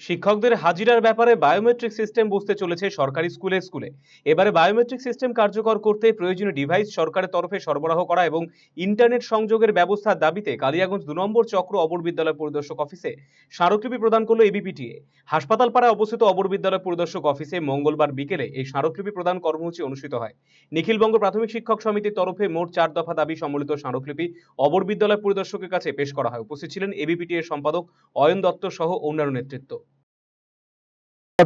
শিক্ষকদের হাজিরার ব্যাপারে biometric system বসতে চলেছে সরকারি স্কুলে স্কুলে। এবারে বায়োমেট্রিক সিস্টেম কার্যকর করতে প্রয়োজনীয় ডিভাইস সরকারের তরফে সরবরাহ করা এবং ইন্টারনেট সংযোগের ব্যবস্থার দাবিতে কালিয়াগঞ্জ দু নম্বর চক্র অবর বিদ্যালয় পরিদর্শক অফিসে স্মারকলিপি প্রদান করল এবিপিটিএ হাসপাতাল পাড়ায় অবস্থিত অবর বিদ্যালয় পরিদর্শক অফিসে মঙ্গলবার বিকেলে এই স্মারকলিপি প্রদান কর্মসূচি অনুষ্ঠিত হয়। নিখিলবঙ্গ প্রাথমিক শিক্ষক সমিতির তরফে মোট চার দফা দাবি সম্বলিত স্মারকলিপি অবর বিদ্যালয় পরিদর্শকের কাছে পেশ করা হয়। উপস্থিত ছিলেন এবিপিটি এর সম্পাদক অয়ন দত্ত সহ অন্যান্য নেতৃত্ব।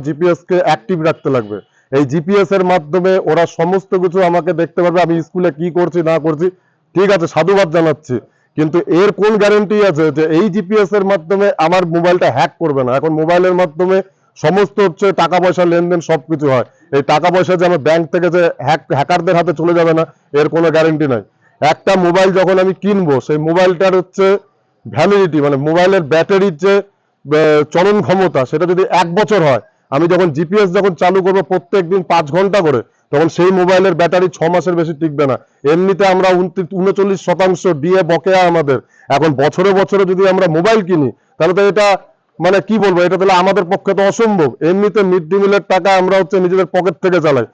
জিপিএস কে অ্যাক্টিভ রাখতে লাগবে। এই জিপিএস এর মাধ্যমে ওরা সমস্ত কিছু আমাকে দেখতে পারবে, আমি স্কুলে কি করছি, না করছি। ঠিক আছে, সাধুবাদ জানাচ্ছি। কিন্তু এর কোন গ্যারান্টি আছে যে এই জিপিএস এর মাধ্যমে আমার মোবাইলটা হ্যাক করবে না? এখন মোবাইলের মাধ্যমে সমস্ত হচ্ছে টাকা পয়সা লেনদেন সবকিছু হয়। এই টাকা পয়সা যে আমার ব্যাংক থেকে যে হ্যাক হ্যাকারদের হাতে চলে যাবে না, এর কোনো গ্যারেন্টি নাই। একটা মোবাইল যখন আমি কিনবো, সেই মোবাইলটার হচ্ছে ভ্যালিডিটি মানে মোবাইলের ব্যাটারির যে চলন ক্ষমতা, সেটা যদি এক বছর হয় আমি যখন জিপিএস যখন চালু করব প্রত্যেক দিন পাঁচ ঘণ্টা করে, তখন সেই মোবাইলের ব্যাটারি ছ মাসের বেশি টিকবে না। এমনিতে আমরা উনচল্লিশ শতাংশ দিয়ে বকেয়া আমাদের। এখন বছরে বছরে যদি আমরা মোবাইল কিনি, তাহলে তো এটা মানে কি বলব, এটা তাহলে আমাদের পক্ষে তো অসম্ভব। এমনিতে মিড ডে মিলের টাকা আমরা হচ্ছে নিজেদের পকেট থেকে চালাই।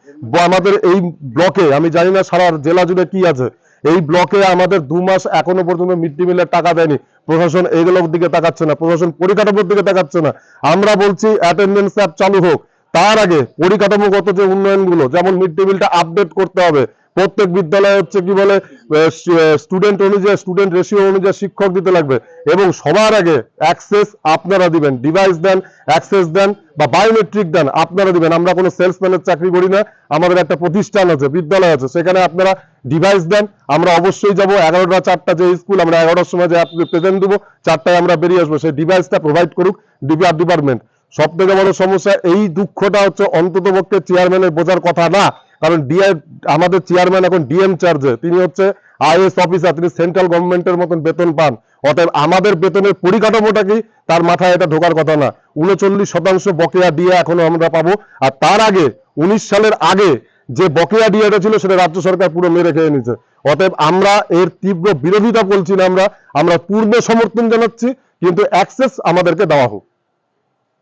আমাদের এই ব্লকে, আমি জানি না সারা জেলা জুড়ে কি আছে এই ব্লকে আমাদের দু মাস এখনও পর্যন্ত মিড ডে মিলের টাকা দেয়নি। প্রশাসন এগুলোর দিকে তাকাচ্ছে না, প্রশাসন পরিকাঠামোর দিকে তাকাচ্ছে না। আমরা বলছি অ্যাটেন্ডেন্স অ্যাপ চালু হোক। তার আগে পরিকাঠামোগত যে উন্নয়নগুলো, যেমন মিড ডে মিলটা আপডেট করতে হবে প্রত্যেক বিদ্যালয়ে হচ্ছে কি বলে স্টুডেন্ট অনুযায়ী স্টুডেন্ট রেশিও অনুযায়ী শিক্ষক দিতে লাগবে এবং সবার আগে অ্যাক্সেস আপনারা দিবেন ডিভাইস দেন অ্যাক্সেস দেন বা বায়োমেট্রিক দেন আপনারা দিবেন। আমরা কোনো সেলসম্যানের চাকরি করি না, আমাদের একটা প্রতিষ্ঠান আছে, বিদ্যালয় আছে, সেখানে আপনারা ডিভাইস দেন। আমরা অবশ্যই যাব এগারোটা, চারটা যে স্কুল আমরা এগারোটার সময় যে প্রেজেন্ট দেবো, চারটায় আমরা বেরিয়ে আসব। সেই ডিভাইসটা প্রোভাইড করুক ডিপিআর ডিপার্টমেন্ট সব থেকে বড় সমস্যা, এই দুঃখটা হচ্ছে অন্তত পক্ষে চেয়ারম্যানের বোঝার কথা না। কারণ ডিআই আমাদের চেয়ারম্যান এখন ডিএম চার্জে তিনি হচ্ছে আইএস অফিসার তিনি সেন্ট্রাল গভর্নমেন্টের মতন বেতন পান। অতএব আমাদের বেতনের পরিকাঠামোটা কি? তার মাথায় এটা ঢোকার কথা না। উনচল্লিশ শতাংশ বকেয়া ডিএ এখনও আমরা পাবো। আর তার আগে, উনিশ সালের আগে যে বকেয়া ডিএটা ছিল, সেটা রাজ্য সরকার পুরো মেরে খেয়ে নিচ্ছে অতএব আমরা এর তীব্র বিরোধিতা বলছি না আমরা। আমরা পূর্ণ সমর্থন জানাচ্ছি, কিন্তু অ্যাক্সেস আমাদেরকে দেওয়া হোক।